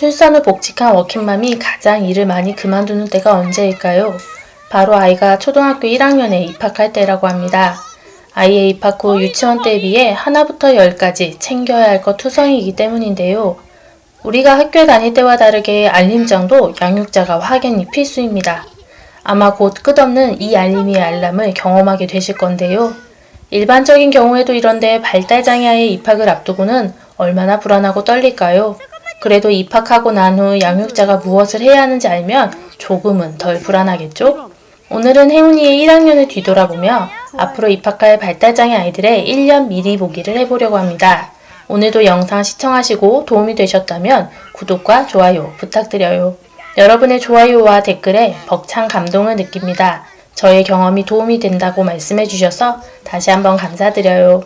출산 후 복직한 워킹맘이 가장 일을 많이 그만두는 때가 언제일까요? 바로 아이가 초등학교 1학년에 입학할 때라고 합니다. 아이의 입학 후 유치원 때에 비해 하나부터 열까지 챙겨야 할 것 투성이기 때문인데요. 우리가 학교에 다닐 때와 다르게 알림장도 양육자가 확연히 필수입니다. 아마 곧 끝없는 이 알림의 알람을 경험하게 되실 건데요. 일반적인 경우에도 이런데 발달 장애 아이의 입학을 앞두고는 얼마나 불안하고 떨릴까요? 그래도 입학하고 난 후 양육자가 무엇을 해야 하는지 알면 조금은 덜 불안하겠죠? 오늘은 행운이의 1학년을 뒤돌아보며 앞으로 입학할 발달장애 아이들의 1년 미리 보기를 해보려고 합니다. 오늘도 영상 시청하시고 도움이 되셨다면 구독과 좋아요 부탁드려요. 여러분의 좋아요와 댓글에 벅찬 감동을 느낍니다. 저의 경험이 도움이 된다고 말씀해 주셔서 다시 한번 감사드려요.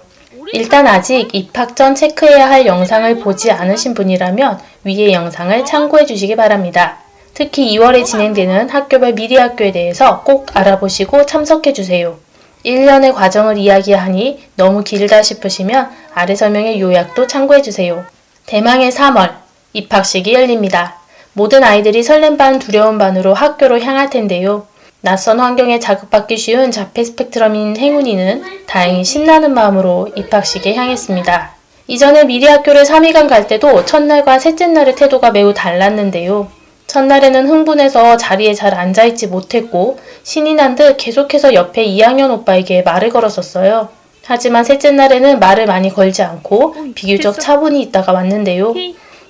일단 아직 입학 전 체크해야 할 영상을 보지 않으신 분이라면 위의 영상을 참고해 주시기 바랍니다. 특히 2월에 진행되는 학교별 미리 학교에 대해서 꼭 알아보시고 참석해 주세요. 1년의 과정을 이야기하니 너무 길다 싶으시면 아래 설명의 요약도 참고해 주세요. 대망의 3월 입학식이 열립니다. 모든 아이들이 설렘 반 두려움 반으로 학교로 향할 텐데요. 낯선 환경에 자극받기 쉬운 자폐 스펙트럼인 행운이는 다행히 신나는 마음으로 입학식에 향했습니다. 이전에 미리 학교를 3일간 갈 때도 첫날과 셋째 날의 태도가 매우 달랐는데요. 첫날에는 흥분해서 자리에 잘 앉아있지 못했고 신이 난 듯 계속해서 옆에 2학년 오빠에게 말을 걸었었어요. 하지만 셋째 날에는 말을 많이 걸지 않고 비교적 차분히 있다가 왔는데요.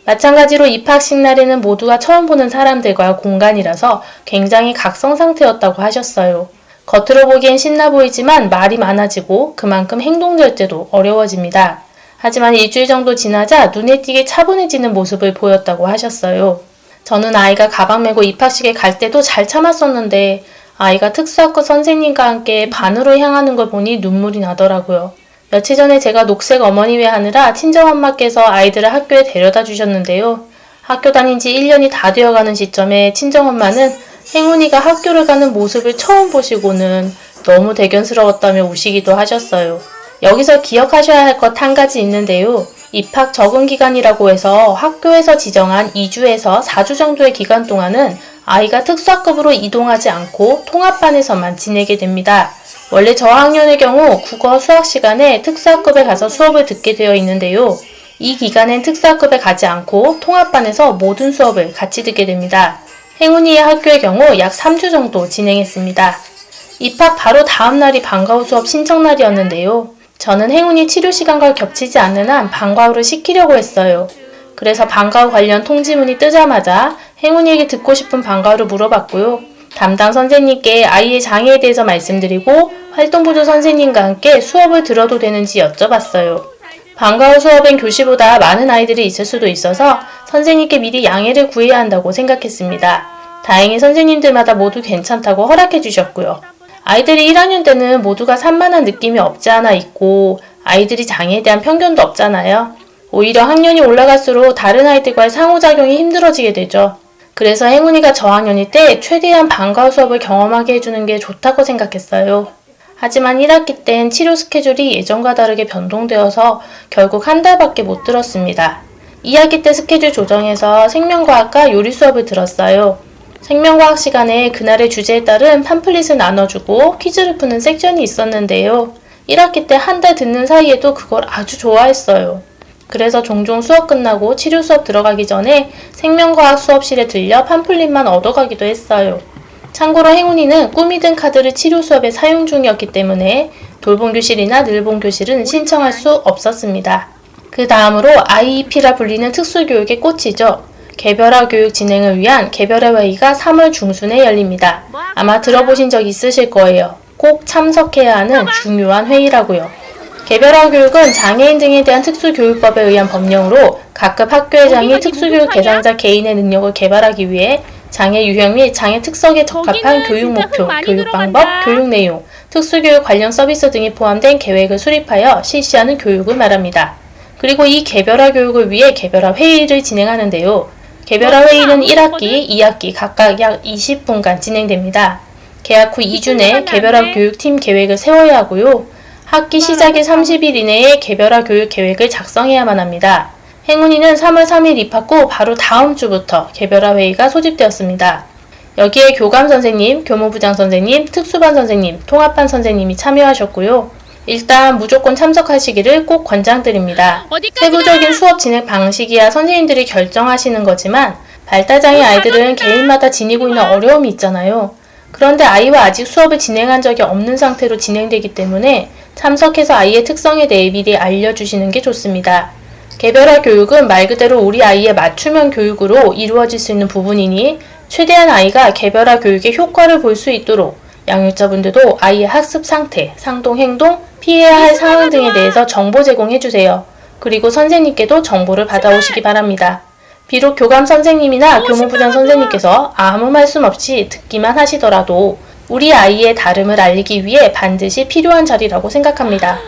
마찬가지로 입학식 날에는 모두가 처음 보는 사람들과 공간이라서 굉장히 각성 상태였다고 하셨어요. 겉으로 보기엔 신나 보이지만 말이 많아지고 그만큼 행동될 때도 어려워집니다. 하지만 일주일 정도 지나자 눈에 띄게 차분해지는 모습을 보였다고 하셨어요. 저는 아이가 가방 메고 입학식에 갈 때도 잘 참았었는데 아이가 특수학과 선생님과 함께 반으로 향하는 걸 보니 눈물이 나더라고요. 며칠 전에 제가 녹색 어머니회 하느라 친정엄마께서 아이들을 학교에 데려다 주셨는데요. 학교 다닌 지 1년이 다 되어가는 시점에 친정엄마는 행운이가 학교를 가는 모습을 처음 보시고는 너무 대견스러웠다며 우시기도 하셨어요. 여기서 기억하셔야 할 것 한 가지 있는데요. 입학 적응 기간이라고 해서 학교에서 지정한 2주에서 4주 정도의 기간 동안은 아이가 특수학급으로 이동하지 않고 통합반에서만 지내게 됩니다. 원래 저학년의 경우 국어 수학 시간에 특수학급에 가서 수업을 듣게 되어 있는데요. 이 기간엔 특수학급에 가지 않고 통합반에서 모든 수업을 같이 듣게 됩니다. 행운이의 학교의 경우 약 3주 정도 진행했습니다. 입학 바로 다음 날이 방과 후 수업 신청 날이었는데요. 저는 행운이 치료 시간과 겹치지 않는 한 방과 후를 시키려고 했어요. 그래서 방과 후 관련 통지문이 뜨자마자 행운이에게 듣고 싶은 방과 후를 물어봤고요. 담당 선생님께 아이의 장애에 대해서 말씀드리고 활동부조 선생님과 함께 수업을 들어도 되는지 여쭤봤어요. 방과 후 수업엔 교시보다 많은 아이들이 있을 수도 있어서 선생님께 미리 양해를 구해야 한다고 생각했습니다. 다행히 선생님들마다 모두 괜찮다고 허락해 주셨고요. 아이들이 1학년 때는 모두가 산만한 느낌이 없지 않아 있고 아이들이 장애에 대한 편견도 없잖아요. 오히려 학년이 올라갈수록 다른 아이들과의 상호작용이 힘들어지게 되죠. 그래서 행운이가 저학년일 때 최대한 방과 후 수업을 경험하게 해주는 게 좋다고 생각했어요. 하지만 1학기 땐 치료 스케줄이 예전과 다르게 변동되어서 결국 한 달밖에 못 들었습니다. 2학기 때 스케줄 조정해서 생명과학과 요리 수업을 들었어요. 생명과학 시간에 그날의 주제에 따른 팜플릿을 나눠주고 퀴즈를 푸는 섹션이 있었는데요. 1학기 때 한 달 듣는 사이에도 그걸 아주 좋아했어요. 그래서 종종 수업 끝나고 치료 수업 들어가기 전에 생명과학 수업실에 들려 팜플릿만 얻어가기도 했어요. 참고로 행운이는 꿈이 든 카드를 치료 수업에 사용 중이었기 때문에 돌봄 교실이나 늘봄 교실은 신청할 수 없었습니다. 그 다음으로 IEP라 불리는 특수교육의 꽃이죠. 개별화 교육 진행을 위한 개별화 회의가 3월 중순에 열립니다. 아마 들어보신 적 있으실 거예요. 꼭 참석해야 하는 중요한 회의라고요. 개별화 교육은 장애인 등에 대한 특수교육법에 의한 법령으로 각급 학교회장이 특수교육 대상자 개인의 능력을 개발하기 위해 장애 유형 및 장애 특성에 적합한 교육 목표, 교육 방법, 교육 내용, 특수교육 관련 서비스 등이 포함된 계획을 수립하여 실시하는 교육을 말합니다. 그리고 이 개별화 교육을 위해 개별화 회의를 진행하는데요. 개별화 회의는 1학기, 2학기 각각 약 20분간 진행됩니다. 개학 후 2주 내 개별화 교육팀 계획을 세워야 하고요. 학기 시작일 30일 이내에 개별화 교육 계획을 작성해야만 합니다. 행운이는 3월 3일 입학 후 바로 다음 주부터 개별화 회의가 소집되었습니다. 여기에 교감 선생님, 교무부장 선생님, 특수반 선생님, 통합반 선생님이 참여하셨고요. 일단 무조건 참석하시기를 꼭 권장드립니다. 세부적인 수업 진행 방식이야 선생님들이 결정하시는 거지만 발달장애 아이들은 개인마다 지니고 있는 어려움이 있잖아요. 그런데 아이와 아직 수업을 진행한 적이 없는 상태로 진행되기 때문에 참석해서 아이의 특성에 대해 미리 알려주시는 게 좋습니다. 개별화 교육은 말 그대로 우리 아이의 맞춤형 교육으로 이루어질 수 있는 부분이니 최대한 아이가 개별화 교육의 효과를 볼 수 있도록 양육자분들도 아이의 학습 상태, 상동 행동, 피해야 할 상황 등에 대해서 정보 제공해 주세요. 그리고 선생님께도 정보를 받아오시기 바랍니다. 비록 교감 선생님이나 교무부장 선생님께서 아무 말씀 없이 듣기만 하시더라도 우리 아이의 다름을 알리기 위해 반드시 필요한 자리라고 생각합니다.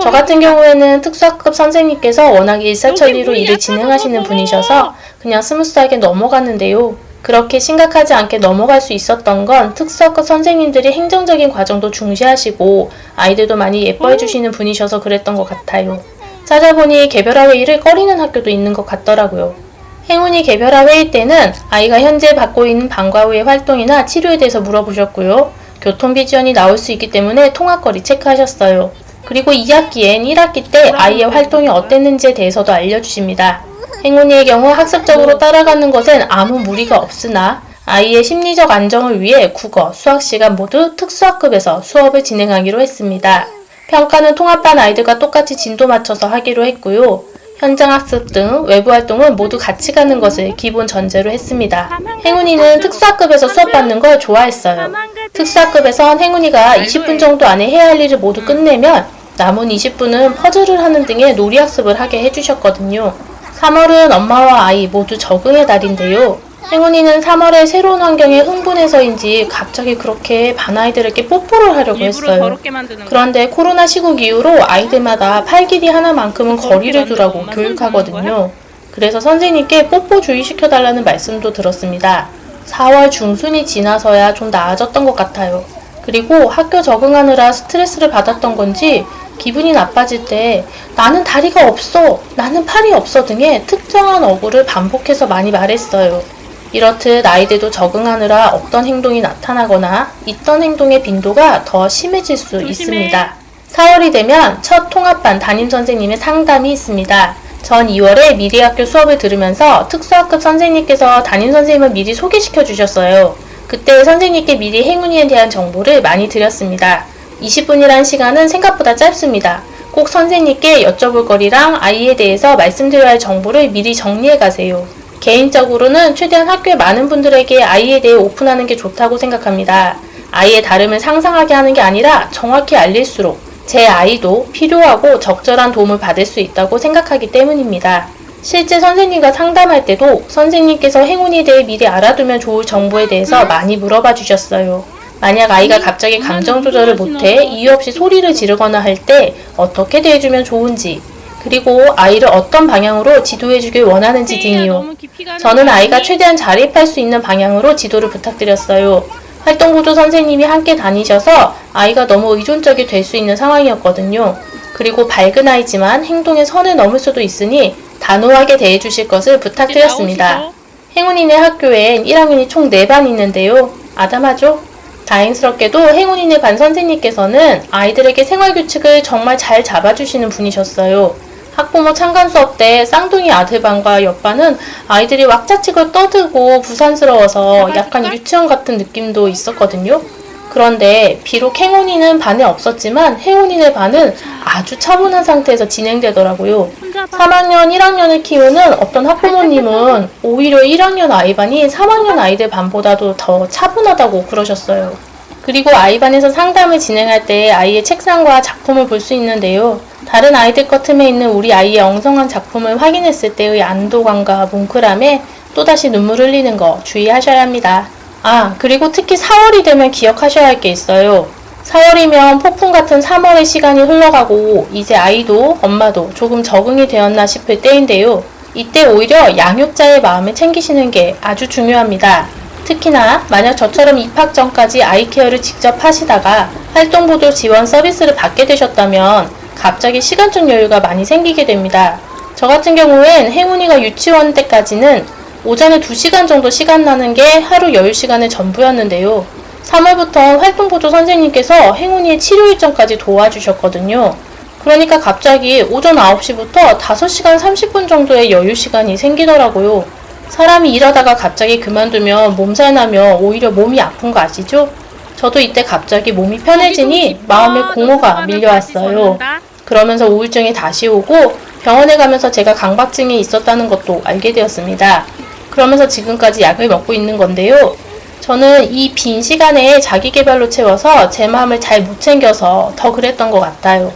저 같은 경우에는 특수학급 선생님께서 워낙 일사천리로 일을 진행하시는 분이셔서 그냥 스무스하게 넘어갔는데요. 그렇게 심각하지 않게 넘어갈 수 있었던 건 특수학급 선생님들이 행정적인 과정도 중시하시고 아이들도 많이 예뻐해 주시는 분이셔서 그랬던 것 같아요. 찾아보니 개별화 회의를 꺼리는 학교도 있는 것 같더라고요. 행운이 개별화 회의 때는 아이가 현재 받고 있는 방과 후의 활동이나 치료에 대해서 물어보셨고요. 교통비 지원이 나올 수 있기 때문에 통학거리 체크하셨어요. 그리고 2학기엔 1학기 때 아이의 활동이 어땠는지에 대해서도 알려주십니다. 행운이의 경우 학습적으로 따라가는 것엔 아무 무리가 없으나 아이의 심리적 안정을 위해 국어, 수학 시간 모두 특수학급에서 수업을 진행하기로 했습니다. 평가는 통합반 아이들과 똑같이 진도 맞춰서 하기로 했고요. 현장 학습 등 외부 활동은 모두 같이 가는 것을 기본 전제로 했습니다. 행운이는 특수학급에서 수업 받는 걸 좋아했어요. 특수학급에선 행운이가 20분 정도 안에 해야 할 일을 모두 끝내면 남은 20분은 퍼즐을 하는 등의 놀이 학습을 하게 해주셨거든요. 3월은 엄마와 아이 모두 적응의 달인데요. 행운이는 3월에 새로운 환경에 흥분해서인지 갑자기 그렇게 반 아이들에게 뽀뽀를 하려고 했어요. 그런데 코로나 시국 이후로 아이들마다 팔 길이 하나만큼은 거리를 두라고 교육하거든요. 그래서 선생님께 뽀뽀 주의시켜달라는 말씀도 들었습니다. 4월 중순이 지나서야 좀 나아졌던 것 같아요. 그리고 학교 적응하느라 스트레스를 받았던 건지 기분이 나빠질 때 나는 다리가 없어, 나는 팔이 없어 등의 특정한 어구를 반복해서 많이 말했어요. 이렇듯 아이들도 적응하느라 없던 행동이 나타나거나 있던 행동의 빈도가 더 심해질 수 조심해. 있습니다. 4월이 되면 첫 통합반 담임 선생님의 상담이 있습니다. 전 2월에 미리 학교 수업을 들으면서 특수학급 선생님께서 담임 선생님을 미리 소개시켜 주셨어요. 그때 선생님께 미리 행운이에 대한 정보를 많이 드렸습니다. 20분이란 시간은 생각보다 짧습니다. 꼭 선생님께 여쭤볼 거리랑 아이에 대해서 말씀드려야 할 정보를 미리 정리해 가세요. 개인적으로는 최대한 학교의 많은 분들에게 아이에 대해 오픈하는 게 좋다고 생각합니다. 아이의 다름을 상상하게 하는 게 아니라 정확히 알릴수록 제 아이도 필요하고 적절한 도움을 받을 수 있다고 생각하기 때문입니다. 실제 선생님과 상담할 때도 선생님께서 행운에 대해 미리 알아두면 좋을 정보에 대해서 많이 물어봐 주셨어요. 만약 아이가 갑자기 감정 조절을 못해 이유 없이 소리를 지르거나 할 때 어떻게 대해주면 좋은지, 그리고 아이를 어떤 방향으로 지도해주길 원하는지 등이요. 저는 아이가 최대한 자립할 수 있는 방향으로 지도를 부탁드렸어요. 활동구조 선생님이 함께 다니셔서 아이가 너무 의존적이 될 수 있는 상황이었거든요. 그리고 밝은 아이지만 행동에 선을 넘을 수도 있으니 단호하게 대해주실 것을 부탁드렸습니다. 행운이네 학교엔 1학년이 총 4반 있는데요. 아담하죠? 다행스럽게도 행운이네 반 선생님께서는 아이들에게 생활 규칙을 정말 잘 잡아주시는 분이셨어요. 학부모 참관 수업 때 쌍둥이 아들반과 옆반은 아이들이 왁자치고 떠들고 부산스러워서 약간 유치원 같은 느낌도 있었거든요. 그런데 비록 행운이는 반에 없었지만 행운이네 반은 아주 차분한 상태에서 진행되더라고요. 3학년, 1학년을 키우는 어떤 학부모님은 오히려 1학년 아이반이 3학년 아이들 반보다도 더 차분하다고 그러셨어요. 그리고 아이반에서 상담을 진행할 때 아이의 책상과 작품을 볼 수 있는데요. 다른 아이들 것 틈에 있는 우리 아이의 엉성한 작품을 확인했을 때의 안도감과 뭉클함에 또다시 눈물 흘리는 거 주의하셔야 합니다. 아, 그리고 특히 4월이 되면 기억하셔야 할 게 있어요. 4월이면 폭풍 같은 3월의 시간이 흘러가고 이제 아이도 엄마도 조금 적응이 되었나 싶을 때인데요. 이때 오히려 양육자의 마음을 챙기시는 게 아주 중요합니다. 특히나 만약 저처럼 입학 전까지 아이케어를 직접 하시다가 활동보조 지원 서비스를 받게 되셨다면 갑자기 시간적 여유가 많이 생기게 됩니다. 저 같은 경우엔 행운이가 유치원 때까지는 오전에 2시간 정도 시간 나는 게 하루 여유 시간의 전부였는데요. 3월부터 활동보조 선생님께서 행운이의 치료 일정까지 도와주셨거든요. 그러니까 갑자기 오전 9시부터 5시간 30분 정도의 여유 시간이 생기더라고요. 사람이 일하다가 갑자기 그만두면 몸살 나면 오히려 몸이 아픈 거 아시죠? 저도 이때 갑자기 몸이 편해지니 마음에 공허가 밀려왔어요. 그러면서 우울증이 다시 오고 병원에 가면서 제가 강박증이 있었다는 것도 알게 되었습니다. 그러면서 지금까지 약을 먹고 있는 건데요. 저는 이 빈 시간에 자기 개발로 채워서 제 마음을 잘 못 챙겨서 더 그랬던 것 같아요.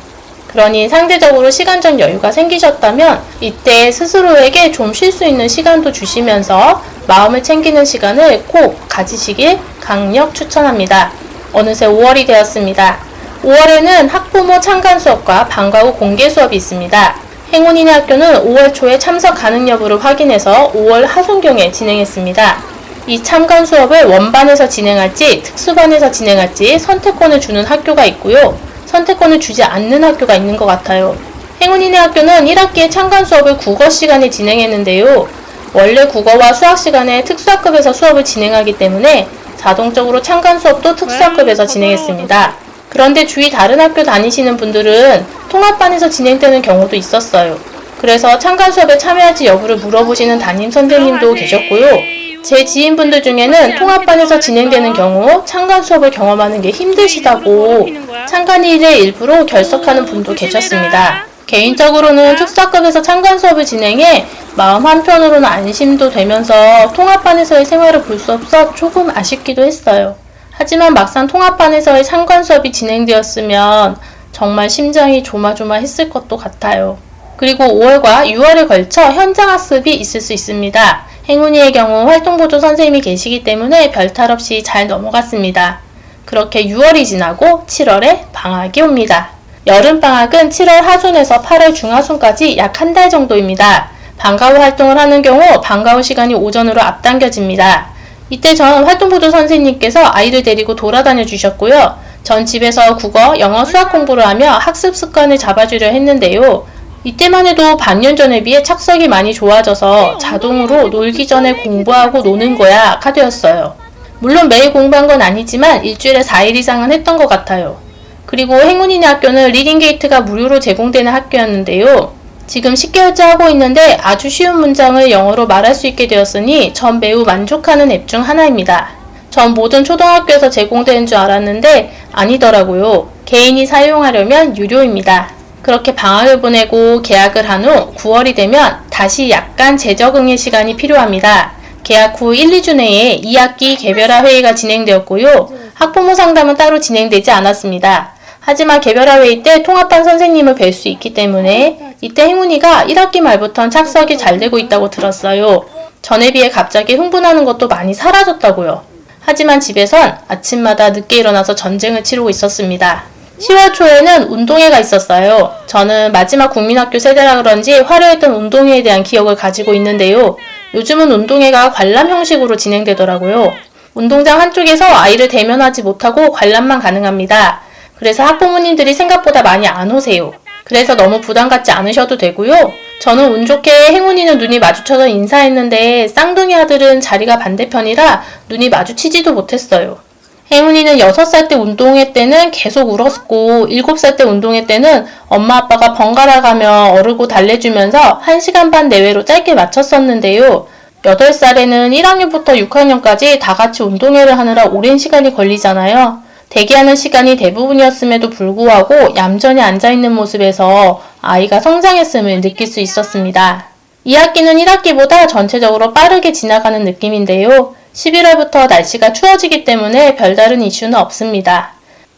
그러니 상대적으로 시간적 여유가 생기셨다면 이때 스스로에게 좀 쉴 수 있는 시간도 주시면서 마음을 챙기는 시간을 꼭 가지시길 강력 추천합니다. 어느새 5월이 되었습니다. 5월에는 학부모 참관 수업과 방과 후 공개 수업이 있습니다. 행운이네 학교는 5월 초에 참석 가능 여부를 확인해서 5월 하순경에 진행했습니다. 이 참관 수업을 원반에서 진행할지 특수반에서 진행할지 선택권을 주는 학교가 있고요. 선택권을 주지 않는 학교가 있는 것 같아요. 행운이네 학교는 1학기에 참관 수업을 국어 시간에 진행했는데요. 원래 국어와 수학 시간에 특수학급에서 수업을 진행하기 때문에 자동적으로 참관 수업도 특수학급에서 진행했습니다. 그런데 주위 다른 학교 다니시는 분들은 통합반에서 진행되는 경우도 있었어요. 그래서 참관 수업에 참여할지 여부를 물어보시는 담임 선생님도 계셨고요. 제 지인분들 중에는 통합반에서 진행되는 경우 참관 수업을 경험하는 게 힘드시다고 참관일에 일부러 결석하는 분도 계셨습니다. 개인적으로는 특수학급에서 참관 수업을 진행해 마음 한편으로는 안심도 되면서 통합반에서의 생활을 볼 수 없어 조금 아쉽기도 했어요. 하지만 막상 통합반에서의 참관 수업이 진행되었으면 정말 심장이 조마조마했을 것도 같아요. 그리고 5월과 6월에 걸쳐 현장 학습이 있을 수 있습니다. 행운이의 경우 활동보조 선생님이 계시기 때문에 별탈 없이 잘 넘어갔습니다. 그렇게 6월이 지나고 7월에 방학이 옵니다. 여름방학은 7월 하순에서 8월 중하순까지 약 한 달 정도입니다. 방과 후 활동을 하는 경우 방과 후 시간이 오전으로 앞당겨집니다. 이때 전 활동보조 선생님께서 아이를 데리고 돌아다녀 주셨고요. 전 집에서 국어, 영어, 수학 공부를 하며 학습 습관을 잡아주려 했는데요. 이때만 해도 반년 전에 비해 착석이 많이 좋아져서 자동으로 놀기 전에 공부하고 노는 거야 카드였어요. 물론 매일 공부한 건 아니지만 일주일에 4일 이상은 했던 것 같아요. 그리고 행운이네 학교는 리딩 게이트가 무료로 제공되는 학교였는데요. 지금 10개월째 하고 있는데 아주 쉬운 문장을 영어로 말할 수 있게 되었으니 전 매우 만족하는 앱 중 하나입니다. 전 모든 초등학교에서 제공되는 줄 알았는데 아니더라고요. 개인이 사용하려면 유료입니다. 그렇게 방학을 보내고 개학을 한 후 9월이 되면 다시 약간 재적응의 시간이 필요합니다. 개학 후 1, 2주 내에 2학기 개별화 회의가 진행되었고요. 학부모 상담은 따로 진행되지 않았습니다. 하지만 개별화 회의 때 통합반 선생님을 뵐 수 있기 때문에 이때 행운이가 1학기 말부터 착석이 잘 되고 있다고 들었어요. 전에 비해 갑자기 흥분하는 것도 많이 사라졌다고요. 하지만 집에선 아침마다 늦게 일어나서 전쟁을 치르고 있었습니다. 10월 초에는 운동회가 있었어요. 저는 마지막 국민학교 세대라 그런지 화려했던 운동회에 대한 기억을 가지고 있는데요. 요즘은 운동회가 관람 형식으로 진행되더라고요. 운동장 한쪽에서 아이를 대면하지 못하고 관람만 가능합니다. 그래서 학부모님들이 생각보다 많이 안 오세요. 그래서 너무 부담 갖지 않으셔도 되고요. 저는 운 좋게 행운이는 눈이 마주쳐서 인사했는데 쌍둥이 아들은 자리가 반대편이라 눈이 마주치지도 못했어요. 행운이는 6살 때 운동회 때는 계속 울었고 7살 때 운동회 때는 엄마 아빠가 번갈아 가며 어르고 달래주면서 1시간 반 내외로 짧게 마쳤었는데요. 8살에는 1학년부터 6학년까지 다 같이 운동회를 하느라 오랜 시간이 걸리잖아요. 대기하는 시간이 대부분이었음에도 불구하고 얌전히 앉아있는 모습에서 아이가 성장했음을 느낄 수 있었습니다. 2학기는 1학기보다 전체적으로 빠르게 지나가는 느낌인데요. 11월부터 날씨가 추워지기 때문에 별다른 이슈는 없습니다.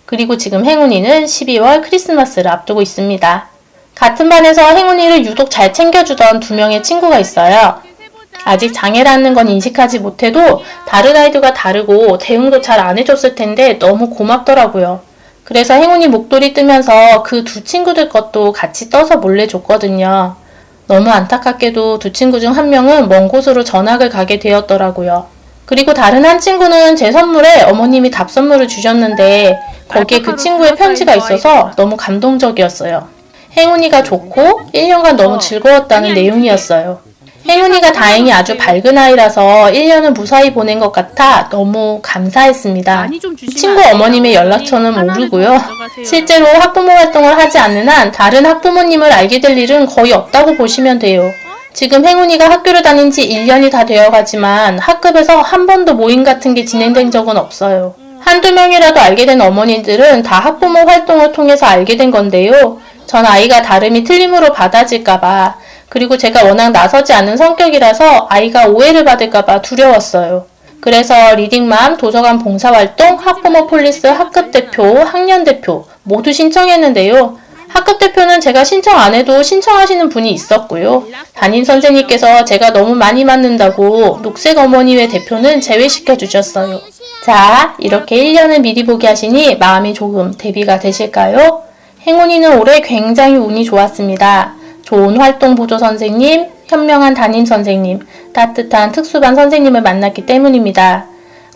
그리고 지금 행운이는 12월 크리스마스를 앞두고 있습니다. 같은 반에서 행운이를 유독 잘 챙겨주던 두 명의 친구가 있어요. 아직 장애라는 건 인식하지 못해도 다른 아이들과 다르고 대응도 잘 안 해줬을 텐데 너무 고맙더라고요. 그래서 행운이 목도리 뜨면서 그 두 친구들 것도 같이 떠서 몰래 줬거든요. 너무 안타깝게도 두 친구 중 한 명은 먼 곳으로 전학을 가게 되었더라고요. 그리고 다른 한 친구는 제 선물에 어머님이 답 선물을 주셨는데 거기에 그 친구의 편지가 있어서 너무 감동적이었어요. 행운이가 좋고 1년간 너무 즐거웠다는 내용이었어요. 행운이가 다행히 아주 밝은 아이라서 1년을 무사히 보낸 것 같아 너무 감사했습니다. 친구? 어머님의 연락처는 모르고요. 실제로 학부모 활동을 하지 않는 한 다른 학부모님을 알게 될 일은 거의 없다고 보시면 돼요. 지금 행운이가 학교를 다닌 지 1년이 다 되어 가지만 학급에서 한 번도 모임 같은 게 진행된 적은 없어요. 한두 명이라도 알게 된 어머니들은 다 학부모 활동을 통해서 알게 된 건데요. 전 아이가 다름이 틀림으로 받아질까봐, 그리고 제가 워낙 나서지 않는 성격이라서 아이가 오해를 받을까봐 두려웠어요. 그래서 리딩맘, 도서관 봉사활동, 학부모 폴리스, 학급 대표, 학년 대표 모두 신청했는데요. 학급 대표는 제가 신청 안 해도 신청하시는 분이 있었고요. 담임 선생님께서 제가 너무 많이 맞는다고 녹색 어머니회 대표는 제외시켜 주셨어요. 자, 이렇게 1년을 미리 보기 하시니 마음이 조금 대비가 되실까요? 행운이는 올해 굉장히 운이 좋았습니다. 좋은 활동 보조 선생님, 현명한 담임 선생님, 따뜻한 특수반 선생님을 만났기 때문입니다.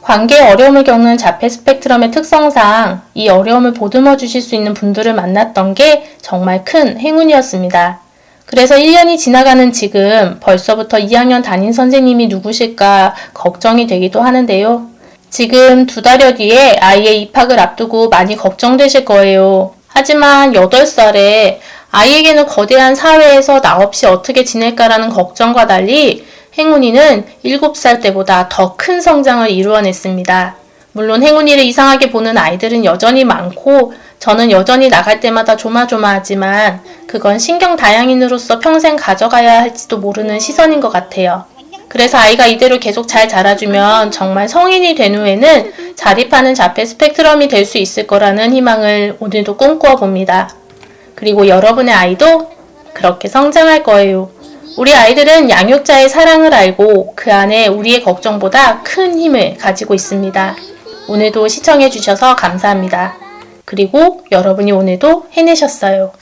관계에 어려움을 겪는 자폐 스펙트럼의 특성상 이 어려움을 보듬어 주실 수 있는 분들을 만났던 게 정말 큰 행운이었습니다. 그래서 1년이 지나가는 지금 벌써부터 2학년 담임 선생님이 누구실까 걱정이 되기도 하는데요. 지금 두 달여 뒤에 아이의 입학을 앞두고 많이 걱정되실 거예요. 하지만 8살에 아이에게는 거대한 사회에서 나 없이 어떻게 지낼까라는 걱정과 달리 행운이는 7살 때보다 더 큰 성장을 이루어냈습니다. 물론 행운이를 이상하게 보는 아이들은 여전히 많고 저는 여전히 나갈 때마다 조마조마하지만 그건 신경 다양인으로서 평생 가져가야 할지도 모르는 시선인 것 같아요. 그래서 아이가 이대로 계속 잘 자라주면 정말 성인이 된 후에는 자립하는 자폐 스펙트럼이 될 수 있을 거라는 희망을 오늘도 꿈꾸어 봅니다. 그리고 여러분의 아이도 그렇게 성장할 거예요. 우리 아이들은 양육자의 사랑을 알고 그 안에 우리의 걱정보다 큰 힘을 가지고 있습니다. 오늘도 시청해주셔서 감사합니다. 그리고 여러분이 오늘도 해내셨어요.